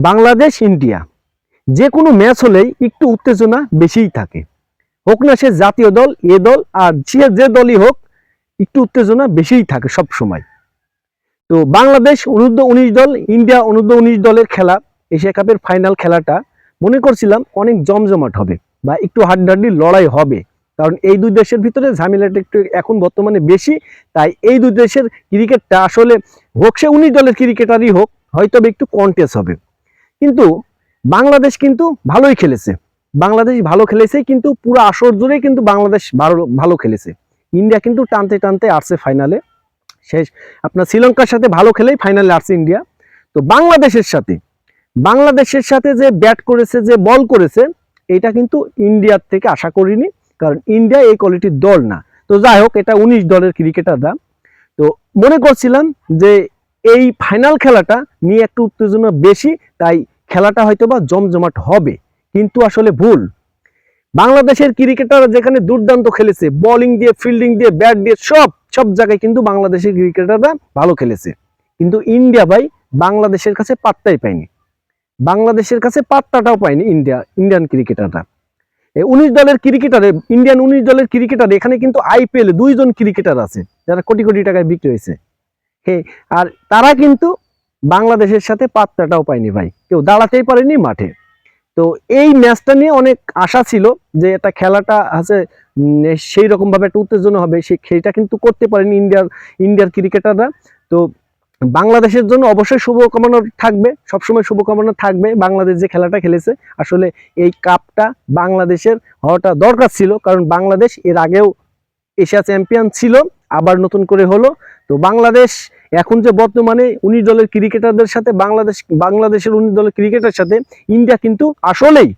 Bangladesh, India. যে কোনো match হলেই একটু উত্তেজনা বেশিই থাকে। হোক না সে জাতীয় দল, এ দল, আর যে যে দলই হোক, একটু উত্তেজনা বেশিই থাকে সব সময় তো বাংলাদেশ অনূর্ধ্ব উনিশ দল, ইন্ডিয়া অনূর্ধ্ব উনিশ দলের খেলা, এশিয়া কাপের ফাইনাল খেলাটা, মনে করছিলাম অনেক জমজমাট হবে বা একটু হাড্ডাহাড্ডি লড়াই হবে। কারণ এই দুই দেশের ভিতরে ঝামেলাটা একটু এখন বর্তমানে বেশি, তাই এই দুই দেশের ক্রিকেটটা আসলে হোক সে উনিশ দলের ক্রিকেটারই হোক হয়তো একটু কন্টেস্ট হবে। কিন্তু বাংলাদেশ কিন্তু ভালোই খেলেছে। বাংলাদেশ ভালো খেলেছে, কিন্তু পুরো আসর জুড়েই কিন্তু বাংলাদেশ ভালো ভালো খেলেছে। ইন্ডিয়া কিন্তু টানতে টানতে আসছে ফাইনালে শেষ, আপনার শ্রীলঙ্কার সাথে ভালো খেলেই ফাইনালে আসছে ইন্ডিয়া। তো বাংলাদেশের সাথে বাংলাদেশের সাথে যে ব্যাট করেছে, যে বল করেছে, এটা কিন্তু ইন্ডিয়ার থেকে আশা করিনি, কারণ ইন্ডিয়া এই কোয়ালিটির দল না। তো যাই হোক, এটা উনিশ দলের ক্রিকেটাররা তো মনে করছিলাম যে এই ফাইনাল খেলাটা নিয়ে একটু উত্তেজনা বেশি, তাই খেলাটা হয়তো বা জমজমাট হবে। কিন্তু আসলে ভুল। বাংলাদেশের ক্রিকেটাররা যেখানে দুর্দান্ত খেলেছে বোলিং দিয়ে ফিল্ডিং দিয়ে ব্যাট দিয়ে, সব সব জায়গায় কিন্তু বাংলাদেশের ক্রিকেটাররা ভালো খেলেছে। কিন্তু ইন্ডিয়া ভাই বাংলাদেশের কাছে পাত্তাই পায়নি। বাংলাদেশের কাছে পাত্তাটাও পায়নি ইন্ডিয়া, ইন্ডিয়ান ক্রিকেটাররা। উনিশ দলের ক্রিকেটারে, ইন্ডিয়ান উনিশ দলের ক্রিকেটার এখানে কিন্তু আইপিএল দুইজন ক্রিকেটার আছে, যারা কোটি কোটি টাকায় বিক্রি হয়েছে। হ্যাঁ আর তারা কিন্তু বাংলাদেশের সাথে পাত্তাটাও পায়নি ভাই। কেউ দাঁড়াতেই পারেনি মাঠে। তো এই ম্যাচটা নিয়ে অনেক আশা ছিল যে এটা খেলাটা আছে সেই রকম ভাবে একটা উত্তেজনা হবে। সেই সেইটা কিন্তু করতে পারেনি ইন্ডিয়ার ইন্ডিয়ার ক্রিকেটাররা। তো বাংলাদেশের জন্য অবশ্যই শুভকামনা থাকবে, সবসময় শুভকামনা থাকবে বাংলাদেশ যে খেলাটা খেলেছে। আসলে এই কাপটা বাংলাদেশের হওয়াটা দরকার ছিল, কারণ বাংলাদেশ এর আগেও এশিয়া চ্যাম্পিয়ন ছিল। আবার নতুন করে হলো। তো বাংলাদেশ এখন যে বর্তমানে উনিশ দলের ক্রিকেটারদের সাথে, বাংলাদেশ, বাংলাদেশের উনিশ দলের ক্রিকেটার সাথে, ইন্ডিয়া কিন্তু আসলেই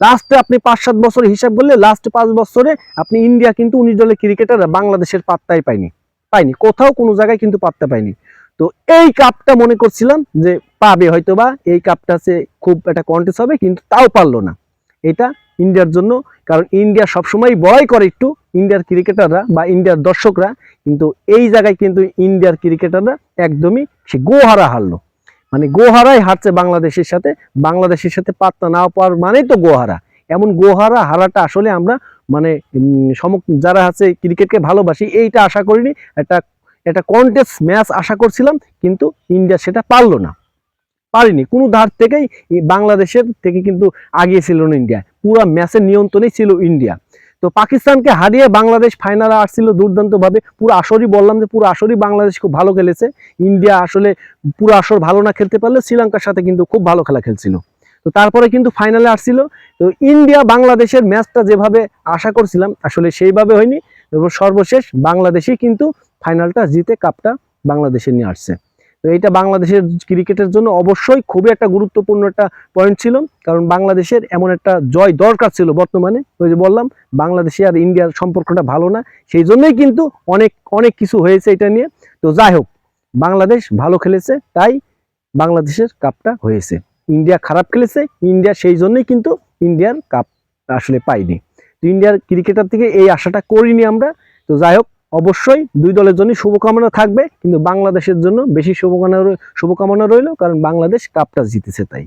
লাস্টে আপনি পাঁচ, সাত বছর হিসাব করলে লাস্ট পাঁচ বছরে আপনি ইন্ডিয়া কিন্তু উনিশ দলের ক্রিকেটার বাংলাদেশের পাত্তাই পায়নি। পায়নি, কোথাও কোনো জায়গায় কিন্তু পাত্তা পায়নি। তো এই কাপটা মনে করছিলাম যে পাবে হয়তো বা এই কাপটা সে খুব একটা কন্টেস্ট হবে, কিন্তু তাও পারল না। এটা ইন্ডিয়ার জন্য, কারণ ইন্ডিয়া সবসময় বড়াই করে একটু ইন্ডিয়ার ক্রিকেটাররা বা ইন্ডিয়ার দর্শকরা কিন্তু এই জায়গায় কিন্তু ইন্ডিয়ার ক্রিকেটাররা একদমই সে গোহারা হারলো। মানে গোহারাই হারছে বাংলাদেশের সাথে বাংলাদেশের সাথে পাত্তা না পাওয়ার মানেই তো গোহারা। এমন গোহারা হারাটা আসলে আমরা মানে সমক, যারা আছে ক্রিকেটকে ভালোবাসি, এইটা আশা করিনি, একটা একটা কন্টেস্ট ম্যাচ আশা করছিলাম, কিন্তু ইন্ডিয়া সেটা পারল না। পারিনি, কোনো ধার থেকেই বাংলাদেশের থেকে কিন্তু আগিয়ে ছিল না ইন্ডিয়া। পুরো ম্যাচের নিয়ন্ত্রণেই ছিল ইন্ডিয়া। তো পাকিস্তানকে হারিয়ে বাংলাদেশ ফাইনালে আসছিল দুর্দান্তভাবে। পুরো আসরই বললাম যে পুরো আসরই বাংলাদেশ খুব ভালো খেলেছে। ইন্ডিয়া আসলে পুরো আসর ভালো না খেলতে পারলে শ্রীলঙ্কার সাথে কিন্তু খুব ভালো খেলা খেলছিল। তো তারপরে কিন্তু ফাইনালে আসছিল। তো ইন্ডিয়া বাংলাদেশের ম্যাচটা যেভাবে আশা করছিলাম, আসলে সেইভাবে হয়নি। এবং সর্বশেষ বাংলাদেশই কিন্তু ফাইনালটা জিতে কাপটা বাংলাদেশে নিয়ে আসছে। তো এইটা বাংলাদেশের ক্রিকেটের জন্য অবশ্যই খুবই একটা গুরুত্বপূর্ণ একটা পয়েন্ট ছিল। কারণ বাংলাদেশের এমন একটা জয় দরকার ছিল বর্তমানে। ওই যে বললাম, বাংলাদেশে আর ইন্ডিয়ার সম্পর্কটা ভালো না। সেই জন্যই কিন্তু অনেক অনেক কিছু হয়েছে এটা নিয়ে। তো যাই হোক, বাংলাদেশ ভালো খেলেছে, তাই বাংলাদেশের কাপটা হয়েছে। ইন্ডিয়া খারাপ খেলেছে, ইন্ডিয়া সেই জন্যই কিন্তু ইন্ডিয়ার কাপ আসলে পাইনি তো ইন্ডিয়ার ক্রিকেটার থেকে এই আশাটা করিনি আমরা। তো যাই হোক অবশ্যই দুই দলের জন্য শুভকামনা থাকবে, কিন্তু বাংলাদেশের জন্য বেশি শুভকামনা শুভকামনা রইল, কারণ বাংলাদেশ কাপটা জিতেছে তাই।